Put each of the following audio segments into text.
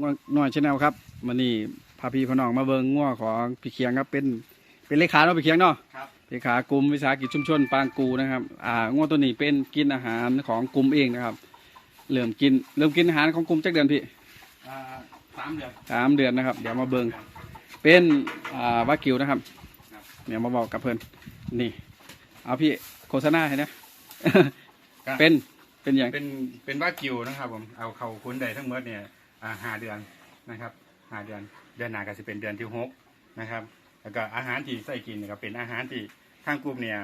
ง่วน้อยชาแนลครับมันนี่พาพี่พน้องมาเบิงง่วของพี่เคียงครับเป็นเป็นเลขาเนาะพี่เคียงเนาะครับเลขากลุ่มวิสาหกิจชุมชนปางกูนะครับ อ่าง่วตัวนี้เป็นกินอาหารของกลุ่มเองนะครับ เริ่มกินเริ่มกินอาหารของกลุ่มจักเดือนพี่อ่าสามเดือนสามเดือนนะครับ เดี๋ยวมาเบิงเป็นอ่าวากิวนะครับครับเดี๋ยวมาบอกกับเพื่อนนี่ เอาพี่โฆษณาให้นะครับเป็นเป็นอย่างเป็นเป็นว่ากิวนะครับผมเอาเขาคุ้นใดทั้งหมดเนี่ย อ่าห้าเดือนนะครับห้าเดือนเดือนหน้าก็จะเป็นเดือนที่หกนะครับ แล้วก็อาหารที่ใส่กินเนี่ยก็เป็นอาหารที่ทางกลุ่มเนี่ย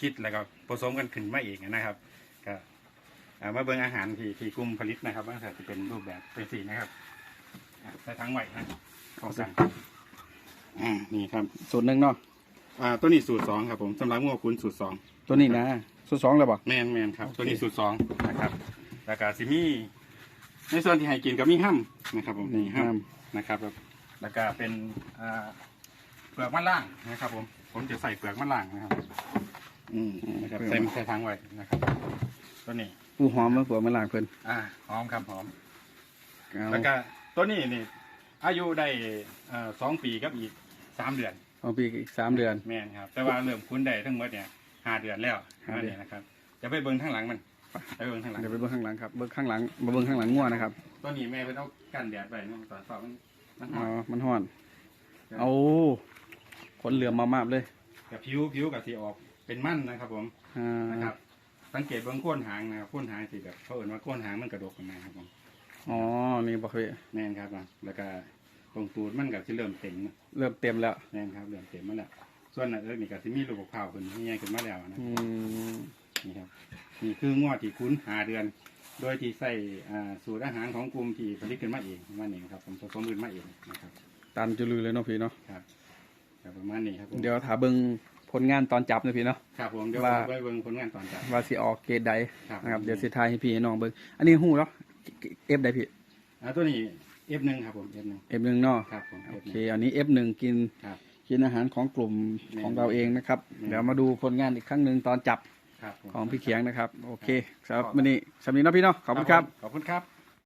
คิดแล้วก็ผสมกันขึ้นมาเองนะครับก็อ่ามาเบิ่งอาหารที่ที่กลุ่มผลิตนะครับว่าจะเป็นรูปแบบเป็นสีนะครับอะใส่ทั้งไหวนะของสั่งอ่านี่ครับสูตรหนึ่งเนาะอ่าตัวนี้สูตรสองครับผมสำหรับงัวคุณสูตรสองตัวนี้นะสูตรสองเลยบอกแมนแมนครับโอเคตัวนี้สูตรสองนะครับแล้วก็ซิมี ในส่วนที่ให้กินก็มีห้ำนะครับผมนี่ห้ามนะครับแล้วก็เป็นอ่าเปลือกมะล่างนะครับ ผม ผมจะใส่เปลือกมะล่างนะครับอืมนะครับใส่ใส่ทางไว้นะครับตัวนี้ปูหอมมาผัวมาล้างเพิ่นอ่าหอมครับหอมเอาแล้วก็ตัวนี้นี่อายุได้เอ่อสองปีกับอีกสามเดือนเอาปีกอีกสามเดือนแม่นครับ แต่ว่าเริ่มคุ้นได้ทั้งหมดเนี่ยห้าเดือนแล้วห้าเดือนนี่นะครับจะไปเบิ้งข้างหลังมัน ไปเบิ้งข้างหลังเดี๋ยวไปเบิ้งข้างหลังครับเบิ้งข้างหลังมาเบิ้งข้างหลังง่วนะครับตัวนี้แม่เพิ่นเอากันแดดไปเนาะตอนสอบมันมันหอ๋ออมมันห่อน เอาขนเหลือมมามากเลยกับผิวผิวกับสีออกเป็นมันนะครับ ผมอ่านะครับ สังเกตเบื้องโค้นหางนะครับโค้นหางสีแบบเขาเอ่นว่าโค้นหางมันกระดกออกมาครับผมอ๋อนี่บอกเลยแน่นครับอะแล้วก็ตรงตูดมันกับที่เริ่มเต็งนะเริ่มเต็มแล้วแน่นครับเริ่มเต็มมาแล้วส่วนอันเอิ้นนี่กับที่มีลูกเผาขึ้นที่ใหญ่ขึ้นมาแล้วนะอืม นี่ครับนี่คืองวดที่คุ้นหาเดือน โดยที่ใส่อ่าสูตรอาหารของกลุ่มที่ผลิตขึ้นมาเองมาเองครับผมผสมขึ้นมาเองนะครับตันจุลือเลยเนาะพี่เนาะครับครับประมาณนี้ครับผมเดี๋ยวถาเบิ้งผลงานตอนจับนะพี่เนาะ ครับผมเดี๋ยวว่าไปเบิ่งผลงานตอนจับ ว่าสิออกเกรดใดครับนะครับเดี๋ยวสิทายให้พี่ให้น้องเบิ้งอันนี้หู้เนาะเอฟใดพี่อ่าตัวนี้ F หนึ่งครับผม F หนึ่งเอฟหนึ่งเนาะครับผม โอ F เคหนึ่งอันนี้เอฟหนึ่งกินครับ กินอาหารของกลุ่มแม่นของเราเองนะครับแม่นเดี๋ยวมาดูผลงานอีกครั้งหนึ่งตอนจับครับผม ของพี่เขียงนะครับ โอเคสำหรับครับวันนี้สำหรับนี้เนาะพี่เนาะขอบคุณครับ ขอบคุณครับ